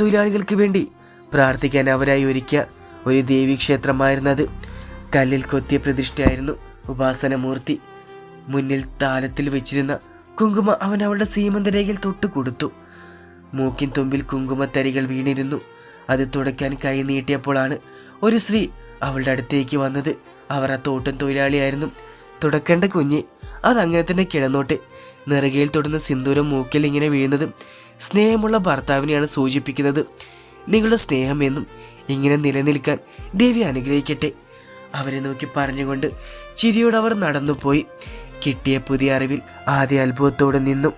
തൊഴിലാളികൾക്ക് വേണ്ടി പ്രാർത്ഥിക്കാൻ അവരായി ഒരുക്കിയ ഒരു ദേവീക്ഷേത്രമായിരുന്നത് കല്ലിൽ കൊത്തിയ പ്രതിഷ്ഠയായിരുന്നു ഉപാസനമൂർത്തി. മുന്നിൽ താലത്തിൽ വെച്ചിരുന്ന കുങ്കുമ അവൻ അവളുടെ സീമന്തരേഖയിൽ തൊട്ട് കൊടുത്തു. മൂക്കിൻ തുമ്പിൽ കുങ്കുമത്തരികൾ വീണിരുന്നു. അത് തുടയ്ക്കാൻ കൈ നീട്ടിയപ്പോഴാണ് ഒരു സ്ത്രീ അവളുടെ അടുത്തേക്ക് വന്നത്. അവർ ആ തോട്ടം തൊഴിലാളിയായിരുന്നു. തുടക്കേണ്ട കുഞ്ഞ്. അതങ്ങനെ തന്നെ കിടന്നോട്ടെ. നിറകയിൽ തൊടുന്ന സിന്ദൂരം മൂക്കിൽ ഇങ്ങനെ വീഴുന്നത് സ്നേഹമുള്ള ഭർത്താവിനെയാണ് സൂചിപ്പിക്കുന്നത്. നിങ്ങളുടെ സ്നേഹം എന്നും ഇങ്ങനെ നിലനിൽക്കാൻ ദേവി അനുഗ്രഹിക്കട്ടെ. അവരെ നോക്കി പറഞ്ഞുകൊണ്ട് ചിരിയോടെ അവർ നടന്നുപോയി. കിട്ടിയ പുതിയ അറിവിൽ ആദ്യ അത്ഭുതത്തോടെ നിന്നു.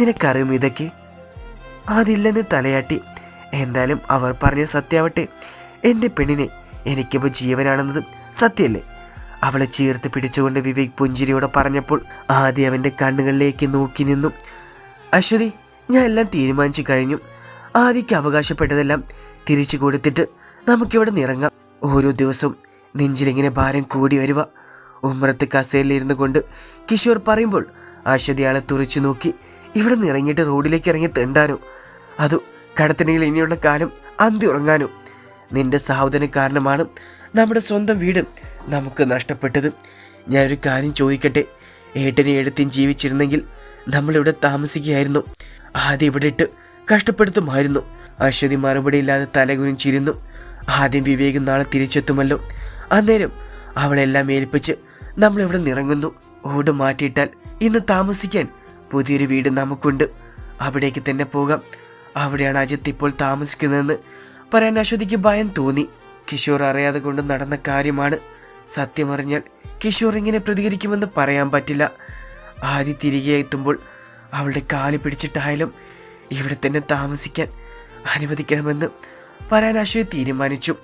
നിനക്കറിയും ഇതൊക്കെ? അതില്ലെന്ന് തലയാട്ടി. എന്തായാലും അവർ പറഞ്ഞ സത്യാവട്ടെ. എന്റെ പെണ്ണിനെ എനിക്കിപ്പോൾ ജീവനാണെന്നതും സത്യമല്ലേ അവളെ ചേർത്ത് പിടിച്ചുകൊണ്ട് വിവേക് പുഞ്ചിരിയോടെ പറഞ്ഞപ്പോൾ ആദ്യം അവന്റെ കണ്ണുകളിലേക്ക് നോക്കി നിന്നു. അശ്വതി ഞാൻ എല്ലാം തീരുമാനിച്ചു കഴിഞ്ഞു. ആദിക്ക് അവകാശപ്പെട്ടതെല്ലാം തിരിച്ചു കൊടുത്തിട്ട് നമുക്കിവിടെ നിറങ്ങാം. ഓരോ ദിവസവും നെഞ്ചിലിങ്ങനെ ഭാരം കൂടി വരിക ഉമ്മറത്ത് കസേരയിലിരുന്ന് കൊണ്ട് കിഷോർ പറയുമ്പോൾ അശ്വതി ആളെ തുറച്ചു നോക്കി ഇവിടെ നിറങ്ങിയിട്ട് റോഡിലേക്ക് ഇറങ്ങി തെണ്ടാനോ? അതു കടത്തിനെങ്കിൽ ഇനിയുള്ള കാലം അന്തി ഉറങ്ങാനോ? നിന്റെ സഹോദരൻ കാരണമാണ് നമ്മുടെ സ്വന്തം വീട് നമുക്ക് നഷ്ടപ്പെട്ടത്. ഞാനൊരു കാര്യം ചോദിക്കട്ടെ? ഏട്ടനെ എടുത്തും ജീവിച്ചിരുന്നെങ്കിൽ നമ്മളിവിടെ താമസിക്കുകയായിരുന്നു. ആദ്യം ഇവിടെ ഇട്ട് കഷ്ടപ്പെടുത്തുമായിരുന്നു. അശ്വതി മറുപടിയില്ലാതെ തലകുനിച്ചിരുന്നു. ആദ്യം വിവേകം നാളെ തിരിച്ചെത്തുമല്ലോ. അന്നേരം അവളെല്ലാം ഏൽപ്പിച്ച് നമ്മളിവിടെ നിറങ്ങുന്നു. ഓട് മാറ്റിയിട്ടാൽ ഇന്ന് താമസിക്കാൻ പുതിയൊരു വീട് നമുക്കുണ്ട്. അവിടേക്ക് തന്നെ പോകാം. അവിടെയാണ് അജിത്ത് ഇപ്പോൾ താമസിക്കുന്നതെന്ന് പറയാൻ അശ്വതിക്ക് ഭയം തോന്നി. കിഷോർ അറിയാതെ കൊണ്ട് നടന്ന കാര്യമാണ് സത്യമറിഞ്ഞാൽ കിഷോർ ഇങ്ങനെ പ്രതികരിക്കുമെന്ന് പറയാൻ പറ്റില്ല. ആദ്യ തിരികെ എത്തുമ്പോൾ അവളുടെ കാൽ പിടിച്ചിട്ടായാലും ഇവിടെ തന്നെ താമസിക്കാൻ അനുവദിക്കണമെന്ന് പറയാൻ അശ്വതി തീരുമാനിച്ചു.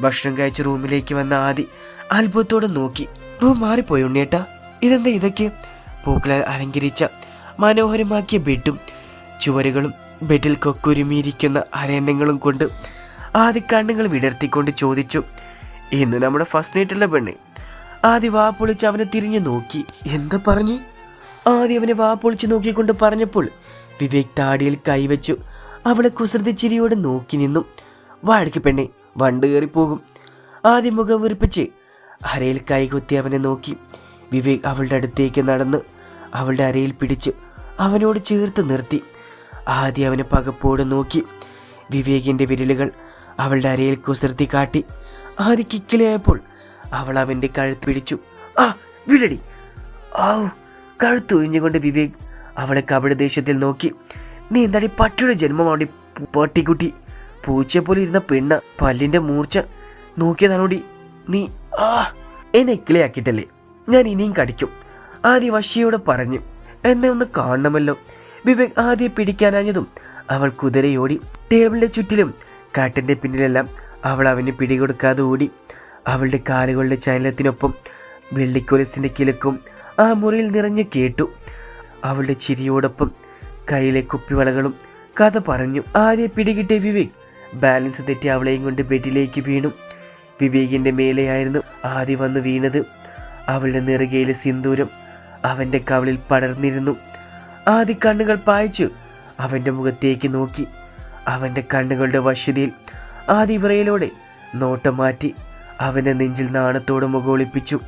ഭക്ഷണം കഴിച്ച് റൂമിലേക്ക് വന്ന ആദി അത്ഭുതത്തോടെ നോക്കി. റൂം മാറിപ്പോയി ഉണ്ണിയേട്ടാ? ഇതെന്താ ഇതൊക്കെ? പൂക്കളാൽ അലങ്കരിച്ച മനോഹരമാക്കിയ ബെഡും ചുവരുകളും ബെഡിൽ കൊക്കുരുമിയിരിക്കുന്ന അരയണ്ണങ്ങളും കൊണ്ട് ആദ്യ കണ്ണുകൾ വിടർത്തിക്കൊണ്ട് ചോദിച്ചു. ഇന്ന് നമ്മുടെ ഫസ്റ്റ് നൈറ്റുള്ള പെണ്ണ്? ആദ്യ വാ പൊളിച്ച് അവനെ തിരിഞ്ഞു നോക്കി. എന്താ പറഞ്ഞു? ആദ്യം അവനെ വാ പൊളിച്ച് നോക്കിക്കൊണ്ട് പറഞ്ഞപ്പോൾ വിവേക് താടിയിൽ കൈവച്ചു. അവളെ കുസൃതി ചിരിയോടെ നോക്കി നിന്നു. വാഴയ്ക്ക് പെണ്ണെ വണ്ട് കയറിപ്പോകും ആദ്യം മുഖം വിറിപ്പിച്ച് അരയിൽ കൈകുത്തി അവനെ നോക്കി. വിവേക് അവളുടെ അടുത്തേക്ക് നടന്ന് അവളുടെ അരയിൽ പിടിച്ച് അവനോട് ചേർത്ത് നിർത്തി. ആദ്യം അവനെ പകപ്പോടെ നോക്കി. വിവേകിന്റെ വിരലുകൾ അവളുടെ അരയിൽ കുസൃതി കാട്ടി. ആദ്യ കിക്കിലായപ്പോൾ അവൾ അവന്റെ കഴുത്ത് പിടിച്ചു. ആ വിരടി ആ കഴുത്ത് കഴുത്തൊഴിഞ്ഞുകൊണ്ട് വിവേക് അവളെ കപട ദേശത്തിൽ നോക്കി. നീ എന്താടി പട്ടിയുടെ ജന്മമാടി പട്ടിക്കുട്ടി? പൂച്ചയെ പോലെ ഇരുന്ന പെണ്ണ് പല്ലിന്റെ മൂർച്ച. നോക്കിയതാണോടി? നീ ആ. എന്നെ ഇക്കിളയാക്കിയിട്ടല്ലേ? ഞാൻ ഇനിയും കടിക്കും. ആദ്യ വശിയോടെ പറഞ്ഞു. എന്നെ ഒന്ന് കാണണമല്ലോ. വിവേക് ആദ്യം പിടിക്കാനാഞ്ഞതും അവൾ കുതിരയോടി. ടേബിളിന്റെ ചുറ്റിലും കാട്ടിന്റെ പിന്നിലെല്ലാം അവൾ അവന് പിടികൊടുക്കാതെ ഓടി അവളുടെ കാലുകളുടെ ചലനത്തിനൊപ്പം വെള്ളിക്കൊലസിന്റെ കിലുക്കും ആ മുറിയിൽ നിറഞ്ഞു കേട്ടു. അവളുടെ ചിരിയോടൊപ്പം കയ്യിലെ കുപ്പിവളകളും കഥ പറഞ്ഞു. ആദ്യം പിടികിട്ടിയ വിവേക്? ബാലൻസ് തെറ്റി അവളെയും കൊണ്ട് ബെഡിലേക്ക് വീണു. വിവേകിന്റെ മേലെയായിരുന്നു ആദ്യം വന്ന് വീണത്. അവളുടെ നിറുകയിലെ സിന്ദൂരം അവന്റെ കവളിൽ പടർന്നിരുന്നു. ആദ്യ കണ്ണുകൾ പായിച്ചു അവന്റെ മുഖത്തേക്ക് നോക്കി. അവന്റെ കണ്ണുകളുടെ വശ്യതയിൽ ആ തീവ്രയിലൂടെ നോട്ടം മാറ്റി അവന്റെ നെഞ്ചിൽ നാണത്തോടെ മുകളിപ്പിച്ചു.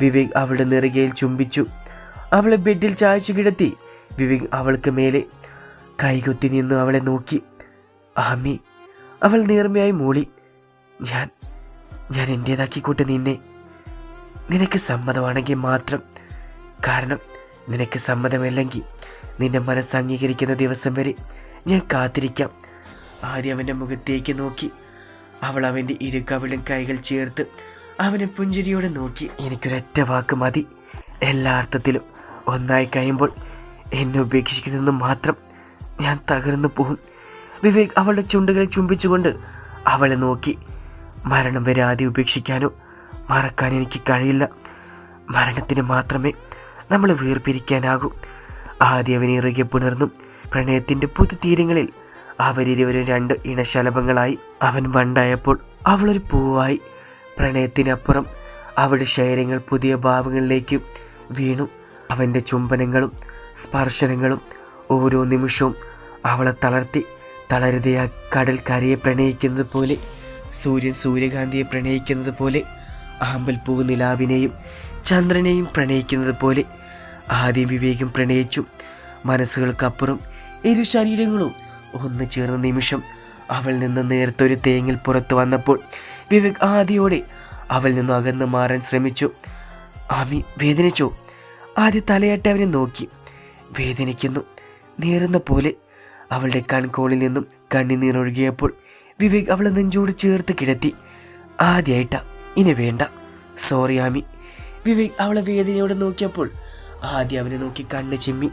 വിവേക് അവളുടെ നെറുകയിൽ ചുംബിച്ചു. അവളെ ബെഡിൽ ചായച്ചു കിടത്തി. വിവേക് അവൾക്ക് മേലെ കൈകുത്തി നിന്നു അവളെ നോക്കി. ആമി അവൾ നേർമയായി മൂളി. ഞാൻ ഞാൻ എന്റേതാക്കിക്കൂട്ട് നിന്നെ. നിനക്ക് സമ്മതമാണെങ്കിൽ മാത്രം. കാരണം നിനക്ക് സമ്മതമല്ലെങ്കിൽ നിന്റെ മനസ്സ് അംഗീകരിക്കുന്ന ദിവസം വരെ ഞാൻ കാത്തിരിക്കാം. ആദ്യം അവന്റെ മുഖത്തേക്ക് നോക്കി. അവൾ അവന്റെ ഇരു കവിളും കൈകൾ ചേർത്ത് അവനെ പുഞ്ചിരിയോടെ നോക്കി. എനിക്കൊരൊറ്റ വാക്ക് മതി. എല്ലാ അർത്ഥത്തിലും ഒന്നായി കഴിയുമ്പോൾ എന്നെ ഉപേക്ഷിക്കുന്നതെന്ന് മാത്രം ഞാൻ തകർന്നു പോകും. വിവേക് അവളുടെ ചുണ്ടുകളെ ചുംബിച്ചുകൊണ്ട് അവളെ നോക്കി. മരണം വരെ ആദ്യം ഉപേക്ഷിക്കാനോ മറക്കാൻ എനിക്ക് കഴിയില്ല. മരണത്തിന് മാത്രമേ നമ്മൾ വേർപിരിക്കാനാകൂ. ആദ്യം അവനെ ഇറുകെ പുണർന്നു പ്രണയത്തിന്റെ പുതുതീരങ്ങളിൽ അവരിരുവരും രണ്ട് ഇണശലഭങ്ങളായി അവൻ വണ്ടായപ്പോൾ അവളൊരു പൂവായി. പ്രണയത്തിനപ്പുറം അവളുടെ ശൈലങ്ങൾ പുതിയ ഭാവങ്ങളിലേക്ക് വീണു. അവന്റെ ചുംബനങ്ങളും സ്പർശനങ്ങളും ഓരോ നിമിഷവും അവളെ തളർത്തി തളരുതയ കടൽക്കരയെ കടൽ കരയെ പ്രണയിക്കുന്നത് പോലെ സൂര്യൻ സൂര്യകാന്തിയെ പ്രണയിക്കുന്നത് പോലെ ആമ്പൽപ്പൂവ് നിലാവിനെയും ചന്ദ്രനെയും പ്രണയിക്കുന്നത് പോലെ ആദ്യം വിവേകം പ്രണയിച്ചു. മനസ്സുകൾക്കപ്പുറം ഇരു ശരീരങ്ങളും. ഒന്നു ചേർന്ന നിമിഷം അവൾ നിന്ന് നേരത്തൊരു തേങ്ങിൽ പുറത്തു വന്നപ്പോൾ വിവേക് ആദിയോടെ അവൾ നിന്ന് അകന്ന് മാറാൻ ശ്രമിച്ചു. ആമി വേദനിച്ചു. ആദ്യ തലയാട്ടി അവനെ നോക്കി. വേദനിക്കുന്നു. നേറുന്ന പോലെ അവളുടെ കൺകോണിൽ നിന്നും കണ്ണിനീരൊഴുകിയപ്പോൾ വിവേക് അവളെ നെഞ്ചോട് ചേർത്ത് കിടത്തി. ആദ്യമായിട്ട ഇനി വേണ്ട. സോറി ആമി വിവേക് അവളെ വേദനയോടെ നോക്കിയപ്പോൾ ആദ്യം അവനെ നോക്കി കണ്ണ് ചിമ്മി.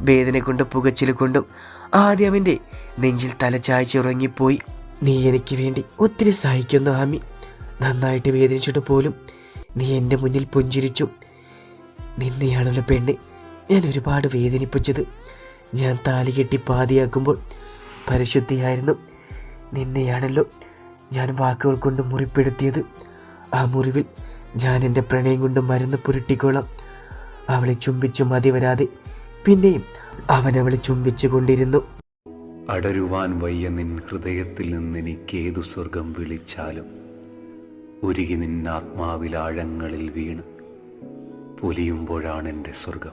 വേദന കൊണ്ട് പുകച്ചിൽ കൊണ്ടും ആദ്യം അവന്റെ നെഞ്ചിൽ തലചായ്ച്ച് ഉറങ്ങിപ്പോയി. നീ എനിക്ക് വേണ്ടി ഒത്തിരി സഹിക്കുന്നു ആമി. നന്നായിട്ട് വേദനിച്ചിട്ട് പോലും നീ എന്റെ മുന്നിൽ പുഞ്ചിരിച്ചു. നിന്നെയാണല്ലോ പെണ്ണ് ഞാൻ ഒരുപാട് വേദനിപ്പിച്ചത്. ഞാൻ താലി കെട്ടി പാതിയാക്കുമ്പോൾ പരിശുദ്ധിയായിരുന്നു. നിന്നെയാണല്ലോ ഞാൻ വാക്കുകൾ കൊണ്ട് മുറിപ്പെടുത്തിയത്. ആ മുറിവിൽ ഞാൻ എന്റെ പ്രണയം കൊണ്ട് മരുന്ന് പുരട്ടിക്കോളാം. അവളെ ചുംബിച്ചു മതി വരാതെ പിന്നെയും അവൻ അവളെ ചുംബിച്ചു കൊണ്ടിരുന്നു അടരുവാൻ വയ്യ നിൻ ഹൃദയത്തിൽ നിന്ന് എനിക്ക് ഏതു സ്വർഗം വിളിച്ചാലും ഉരുകി നിന്നാത്മാവിൽ ആഴങ്ങളിൽ വീണ് പൊലിയുമ്പോഴാണ് എന്റെ സ്വർഗം.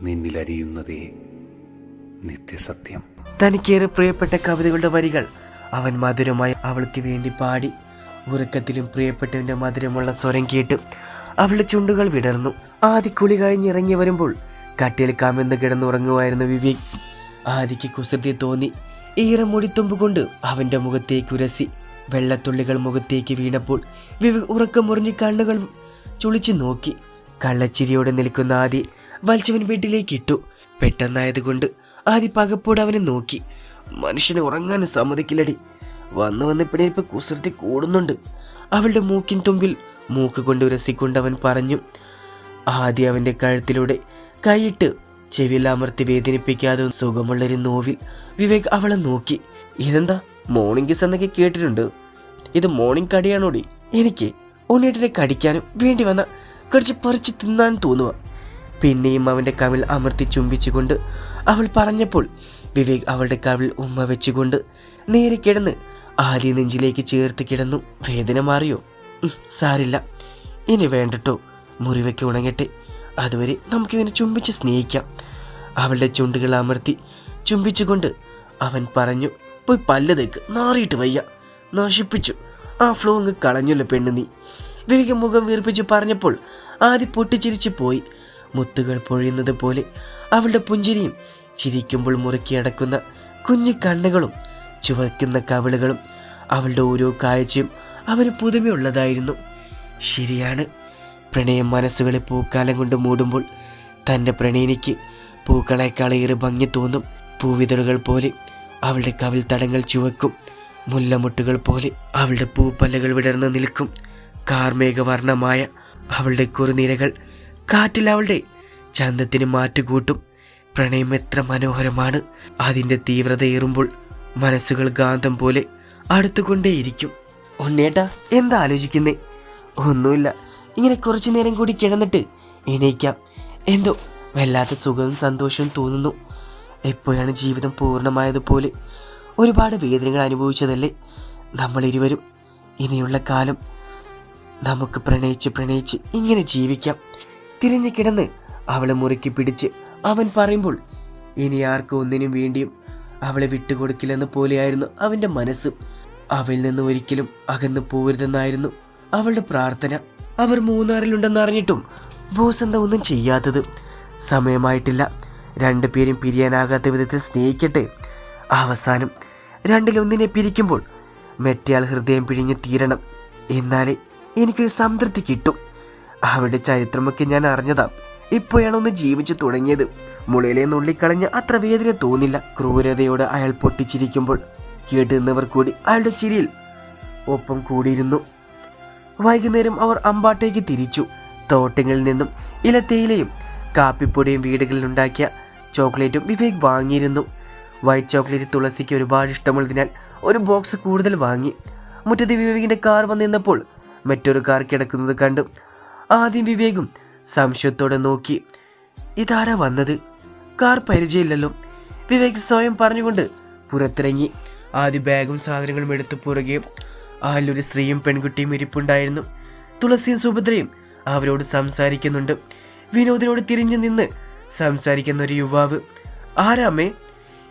നിന്നിലരിയുന്നതേ നിത്യസത്യം. തനിക്കേറെ പ്രിയപ്പെട്ട കവിതകളുടെ വരികൾ അവൻ മധുരമായി അവൾക്ക് വേണ്ടി പാടി. ഉറക്കത്തിലും പ്രിയപ്പെട്ടവന്റെ മധുരമുള്ള സ്വരം കേട്ട് അവളുടെ ചുണ്ടുകൾ വിടർന്നു. ആദ്യ കുളി കഴിഞ്ഞിറങ്ങി വരുമ്പോൾ കട്ടിൽ കമിഴ്ന്ന് കിടന്നുറങ്ങുമായിരുന്നു വിവേക് ആദിക്ക് കുസൃതി തോന്നി. ഈറ മുടിത്തുമ്പ് കൊണ്ട് അവന്റെ മുഖത്തേക്ക് ഉരസി. വെള്ളത്തുള്ളികൾ മുഖത്തേക്ക് വീണപ്പോൾ വിവേക് ഉറക്കം മുറിഞ്ഞ് കണ്ണുകൾ ചുളിച്ചു നോക്കി. കള്ളച്ചിരിയോടെ നിൽക്കുന്ന ആദി വലിച്ചവൻ വീട്ടിലേക്ക് ഇട്ടു. പെട്ടെന്നായതുകൊണ്ട് ആദി പകപ്പോടെ അവനെ നോക്കി. മനുഷ്യനെ ഉറങ്ങാൻ സമ്മതിക്കില്ലടി. വന്ന് വന്ന് പിന്നെ ഇപ്പൊ കുസൃതി കൂടുന്നുണ്ട്. അവളുടെ മൂക്കിൻ തുമ്പിൽ മൂക്ക് കൊണ്ട് ഉരസിക്കൊണ്ട് അവൻ പറഞ്ഞു ആദ്യം അവന്റെ കഴുത്തിലൂടെ കൈയിട്ട് ചെവിയിലമർത്തി വേദനിപ്പിക്കാതെ സുഖമുള്ളൊരു നോവിൽ വിവേക് അവളെ നോക്കി. ഇതെന്താ? മോർണിംഗ് കിസ് എന്നൊക്കെ കേട്ടിട്ടുണ്ട്. ഇത് മോർണിംഗ് കടിയാണോടി? എനിക്ക് ഉണ്ണിയേട്ടനെ കടിക്കാനും വേണ്ടി വന്ന കടിച്ച് പറിച്ച് തിന്നാൻ തോന്നുക പിന്നെയും അവന്റെ കവിൾ അമർത്തി ചുംബിച്ചുകൊണ്ട് അവൾ പറഞ്ഞപ്പോൾ വിവേക് അവളുടെ കവിൾ ഉമ്മ വെച്ചുകൊണ്ട് നേരെ കിടന്ന് ആദ്യ നെഞ്ചിലേക്ക് ചേർത്ത് കിടന്നു. വേദന മാറിയോ? സാരില്ല. ഇനി വേണ്ടട്ടോ. മുറിവയ്ക്ക് ഉണങ്ങട്ടെ. അതുവരെ നമുക്കിവനെ ചുംബിച്ച് സ്നേഹിക്കാം. അവളുടെ ചുണ്ടുകൾ അമർത്തി ചുംബിച്ചുകൊണ്ട് അവൻ പറഞ്ഞു പോയി പല്ല തേക്ക് നാറിയിട്ട് വയ്യ. നശിപ്പിച്ചു. ആ ഫ്ലോ അങ്ങ് കളഞ്ഞല്ലോ പെണ്ണ് നീ വിവേകം മുഖം വീർപ്പിച്ച് പറഞ്ഞപ്പോൾ ആദ്യ പൊട്ടിച്ചിരിച്ചു പോയി. മുത്തുകൾ പൊഴിയുന്നത് പോലെ അവളുടെ പുഞ്ചിരിയും ചിരിക്കുമ്പോൾ മുറുക്കി അടക്കുന്ന കുഞ്ഞു കണ്ണുകളും ചുവയ്ക്കുന്ന കവിളുകളും അവളുടെ ഓരോ കാഴ്ചയും അവന് പുതുമയുള്ളതായിരുന്നു. ശരിയാണ്. പ്രണയം മനസ്സുകളെ പൂക്കാലം കൊണ്ട് മൂടുമ്പോൾ തന്റെ പ്രണയിനിക്ക് പൂക്കളെക്കാളേറെ ഭംഗി തോന്നും. പൂവിതളുകൾ പോലെ അവളുടെ കവിൽ തടങ്ങൾ ചുവക്കും. മുല്ലമുട്ടുകൾ പോലെ അവളുടെ പൂപ്പല്ലകൾ വിടർന്നു നിൽക്കും. കാർമേഘവർണമായ അവളുടെ കുറുനിരകൾ കാറ്റിൽ അവളുടെ ചന്തത്തിന് മാറ്റുകൂട്ടും. പ്രണയം എത്ര മനോഹരമാണ്. അതിന്റെ തീവ്രത ഏറുമ്പോൾ മനസ്സുകൾ ഗാന്ധം പോലെ അടുത്തുകൊണ്ടേയിരിക്കും. ഒന്നേട്ടാ എന്താ ആലോചിക്കുന്നേ? ഒന്നുമില്ല. ഇങ്ങനെ കുറച്ചു നേരം കൂടി കിടന്നിട്ട് എണീക്കാം. എന്തോ വല്ലാത്ത സുഖവും സന്തോഷവും തോന്നുന്നു. എപ്പോഴാണ് ജീവിതം പൂർണമായതുപോലെ? ഒരുപാട് വേദനകൾ അനുഭവിച്ചതല്ലേ? നമ്മൾ ഇരുവരും ഇനിയുള്ള കാലം നമുക്ക് പ്രണയിച്ച് പ്രണയിച്ച് ഇങ്ങനെ ജീവിക്കാം. തിരിഞ്ഞു കിടന്ന് അവളെ മുറുക്കി പിടിച്ച് അവൻ പറയുമ്പോൾ ഇനി ആർക്കും ഒന്നിനും വേണ്ടിയും അവളെ വിട്ടുകൊടുക്കില്ലെന്ന് പോലെയായിരുന്നു അവന്റെ മനസ്സ്. അവളിൽ നിന്ന് ഒരിക്കലും അകന്നു പോകരുതെന്നായിരുന്നു അവളുടെ പ്രാർത്ഥന. അവർ മൂന്നാറിലുണ്ടെന്ന് അറിഞ്ഞിട്ടും ബോസ് എന്താ ഒന്നും ചെയ്യാത്തത്? സമയമായിട്ടില്ല. രണ്ടുപേരും പിരിയാനാകാത്ത വിധത്തിൽ സ്നേഹിക്കട്ടെ. അവസാനം രണ്ടിലൊന്നിനെ പിരിക്കുമ്പോൾ മെറ്റയാൾ ഹൃദയം പിഴിഞ്ഞ് തീരണം. എന്നാലേ എനിക്കൊരു സംതൃപ്തി കിട്ടും. അവരുടെ ചരിത്രമൊക്കെ ഞാൻ അറിഞ്ഞതാ. ഇപ്പോഴാണ് ഒന്ന് ജീവിച്ചു തുടങ്ങിയത്. മുളയിലെ നുള്ളിക്കളഞ്ഞ് അത്ര വേദന തോന്നില്ല. ക്രൂരതയോട് അയാൾ പൊട്ടിച്ചിരിക്കുമ്പോൾ കേട്ട് കൂടി അയാളുടെ ചിരിയിൽ ഒപ്പം കൂടിയിരുന്നു. വൈകുന്നേരം അവർ അമ്പാട്ടേക്ക് തിരിച്ചു. തോട്ടങ്ങളിൽ നിന്നും ഇലത്തേയിലയും കാപ്പിപ്പൊടിയും വീടുകളിൽ ഉണ്ടാക്കിയ ചോക്ലേറ്റും വിവേക് വാങ്ങിയിരുന്നു. വൈറ്റ് ചോക്ലേറ്റ് തുളസിക്ക് ഒരുപാട് ഇഷ്ടമുള്ളതിനാൽ ഒരു ബോക്സ് കൂടുതൽ വാങ്ങി. മുറ്റത്ത് വിവേകിന്റെ കാർ വന്നിരുന്നപ്പോൾ മറ്റൊരു കാർ കിടക്കുന്നത് കണ്ടു. ആദ്യം വിവേകും സംശയത്തോടെ നോക്കി. ഇതാരാ വന്നത്? കാർ പരിചയമില്ലല്ലോ. വിവേക് സ്വയം പറഞ്ഞുകൊണ്ട് പുറത്തിറങ്ങി. ആദ്യ ബാഗും സാധനങ്ങളും എടുത്ത് പുറകെ അതിലൊരു സ്ത്രീയും പെൺകുട്ടിയും ഇരിപ്പുണ്ടായിരുന്നു. തുളസിയും സുഭദ്രയും അവരോട് സംസാരിക്കുന്നുണ്ട്. വിനോദിനോട് തിരിഞ്ഞു നിന്ന് സംസാരിക്കുന്ന ഒരു യുവാവ്. ആരാമേ?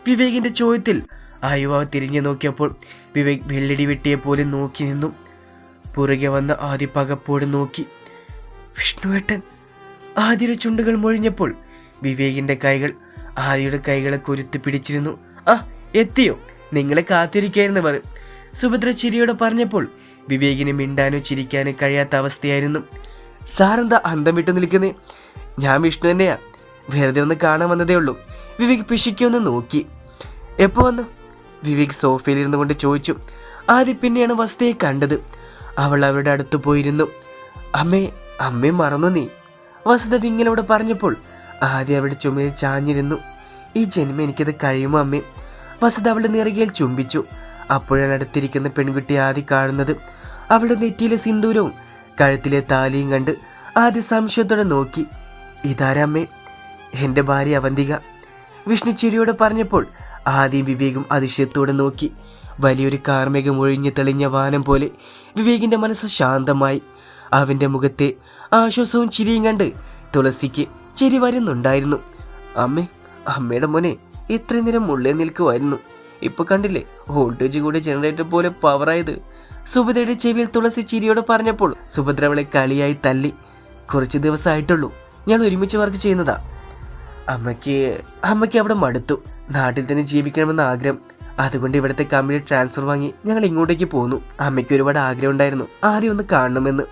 വിവേകിന്റെ ചോദ്യത്തിൽ ആ യുവാവ് തിരിഞ്ഞു നോക്കിയപ്പോൾ വിവേക് വെള്ളിടി വെട്ടിയെ പോലെ നോക്കി നിന്നു. പുറകെ വന്ന ആദ്യ പകപ്പോട് നോക്കി. വിഷ്ണുവേട്ടൻ. ആദ്യയുടെ ചുണ്ടുകൾ മൊഴിഞ്ഞപ്പോൾ വിവേകിന്റെ കൈകൾ ആദിയുടെ കൈകളെ കൊരുത്ത് പിടിച്ചിരുന്നു. ആ എത്തിയോ? നിങ്ങളെ കാത്തിരിക്കായിരുന്നു പറ സുഭദ്ര ചിരിയോടെ പറഞ്ഞപ്പോൾ വിവേകിന് മിണ്ടാനോ ചിരിക്കാനോ കഴിയാത്ത അവസ്ഥയായിരുന്നു. സാറെന്താ അന്തം വിട്ടു നിൽക്കുന്നേ? ഞാൻ വിഷ്ണു തന്നെയാ. വെറുതെ ഒന്ന് കാണാൻ വന്നതേ ഉള്ളൂ. വിവേക് പിശിക്കൊന്ന് നോക്കി. എപ്പോൾ വന്നു? വിവേക് സോഫയിലിരുന്നു കൊണ്ട് ചോദിച്ചു. ആദ്യം പിന്നെയാണ് വസ്തയെ കണ്ടത്. അവൾ അവരുടെ അടുത്ത് പോയിരുന്നു. അമ്മേ അമ്മേ മറന്നു നീ. വസുത വിങ്ങലോട് പറഞ്ഞപ്പോൾ ആദ്യം അവരുടെ ചുമയിൽ ചാഞ്ഞിരുന്നു. ഈ ജന്മം എനിക്കത് കഴിയുമോ അമ്മേ? വസുത അവളുടെ നിറകയിൽ ചുംബിച്ചു. അപ്പോഴാണ് അടുത്തിരിക്കുന്ന പെൺകുട്ടി ആദ്യം കാണുന്നത്. അവളുടെ നെറ്റിയിലെ സിന്ദൂരവും കഴുത്തിലെ താലിയും കണ്ട് ആദ്യ സംശയത്തോടെ നോക്കി. ഇതാരമ്മേ? എന്റെ ഭാര്യ അവന്തിക. വിഷ്ണു ചിരിയോടെ പറഞ്ഞപ്പോൾ ആദ്യം വിവേകും അതിശയത്തോടെ നോക്കി. വലിയൊരു കാർമികം ഒഴിഞ്ഞു തെളിഞ്ഞ വാനം പോലെ വിവേകിന്റെ മനസ്സ് ശാന്തമായി. അവന്റെ മുഖത്തെ ആശ്വാസവും ചിരിയും കണ്ട് തുളസിക്ക് ചിരി വരുന്നുണ്ടായിരുന്നു. അമ്മേ അമ്മയുടെ മോനെ ഇത്രയും നേരം ഉള്ളിൽ നിൽക്കുമായിരുന്നു ഇപ്പൊ കണ്ടില്ലേ വോൾട്ടേജ് കൂടി ജനറേറ്റർ പോലെ പവറായത് സുഭദ്രയുടെ ചെവിയിൽ തുളസി ചിരിയോടെ പറഞ്ഞപ്പോൾ സുഭദ്ര അവളെ കളിയായി തല്ലി. കുറച്ച് ദിവസമായിട്ടുള്ളൂ ഞാൻ ഒരുമിച്ച് വർക്ക് ചെയ്യുന്നതാ. അമ്മയ്ക്ക് അമ്മയ്ക്ക് അവിടെ മടുത്തു. നാട്ടിൽ തന്നെ ജീവിക്കണമെന്ന ആഗ്രഹം. അതുകൊണ്ട് ഇവിടുത്തെ കമ്പനി ട്രാൻസ്ഫർ വാങ്ങി ഞങ്ങൾ ഇങ്ങോട്ടേക്ക് പോന്നു. അമ്മയ്ക്ക് ഒരുപാട് ആഗ്രഹം ഉണ്ടായിരുന്നു ആദ്യം ഒന്ന് കാണണമെന്ന്.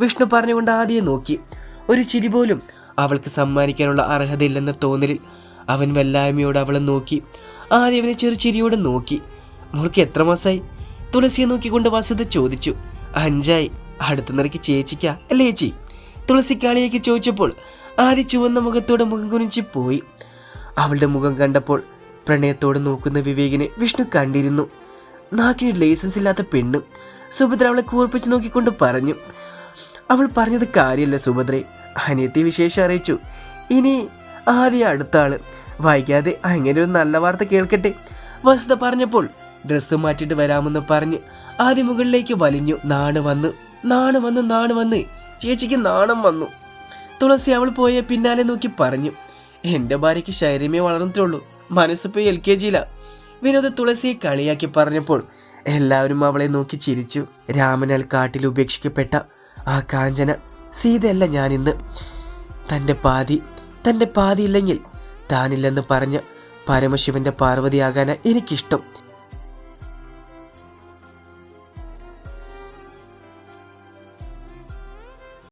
വിഷ്ണു പറഞ്ഞുകൊണ്ട് ആദ്യം നോക്കി. ഒരു ചിരി പോലും അവൾക്ക് സമ്മാനിക്കാനുള്ള അർഹതയില്ലെന്ന തോന്നലിൽ അവൻ വല്ലായ്മയോട് അവളെ നോക്കി. ആദ്യം അവനെ ചെറു ചിരിയോടെ നോക്കി. മോൾക്ക് എത്ര മാസമായി തുളസിയെ നോക്കിക്കൊണ്ട് വസുത ചോദിച്ചു. അഞ്ചായി. അടുത്ത നിറയ്ക്ക് ചേച്ചിക്കാ. അല്ലേ ചേച്ചി? തുളസി കാളിയേക്ക് ചോദിച്ചപ്പോൾ ആദ്യ ചുവന്ന മുഖത്തോടെ മുഖം കുനിച്ച് പോയി. അവളുടെ മുഖം കണ്ടപ്പോൾ പ്രണയത്തോടെ നോക്കുന്ന വിവേകിനെ വിഷ്ണു കണ്ടിരുന്നു. നാക്കിന് ലൈസൻസ് ഇല്ലാത്ത പെണ്ണ്. സുഭദ്ര അവളെ കൂർപ്പിച്ച് നോക്കിക്കൊണ്ട് പറഞ്ഞു. അവൾ പറഞ്ഞത് കാര്യമല്ല സുഭദ്രയെ. അനിയത്തി വിശേഷം അറിയിച്ചു. ഇനി ആദ്യം അടുത്ത ആൾ. വൈകാതെ അങ്ങനെ ഒരു നല്ല വാർത്ത കേൾക്കട്ടെ. വസുത പറഞ്ഞപ്പോൾ ഡ്രസ്സ് മാറ്റിയിട്ട് വരാമെന്ന് പറഞ്ഞ് ആദ്യ മുകളിലേക്ക് വലിഞ്ഞു. നാണ് വന്ന് നാണ് വന്ന് നാണ് വന്ന്. ചേച്ചിക്ക് നാണം വന്നു. തുളസി അവൾ പോയ പിന്നാലെ നോക്കി പറഞ്ഞു എന്റെ ഭാര്യയ്ക്ക് ശൈര്യമേ വളർന്നിട്ടുള്ളൂ. മനസ്സിപ്പോൾ എൽ കെ ജിയിലാ വിനോദ് തുളസിയെ കളിയാക്കി പറഞ്ഞപ്പോൾ എല്ലാവരും അവളെ നോക്കി ചിരിച്ചു. രാമനാൽ കാട്ടിൽ ഉപേക്ഷിക്കപ്പെട്ട ആ കാഞ്ചന. സീതയല്ല ഞാനിന്ന്. തന്റെ പാതി തന്റെ പാതിയില്ലെങ്കിൽ താനില്ലെന്ന് പറഞ്ഞ് പരമശിവന്റെ പാർവതിയാകാനാ എനിക്കിഷ്ടം.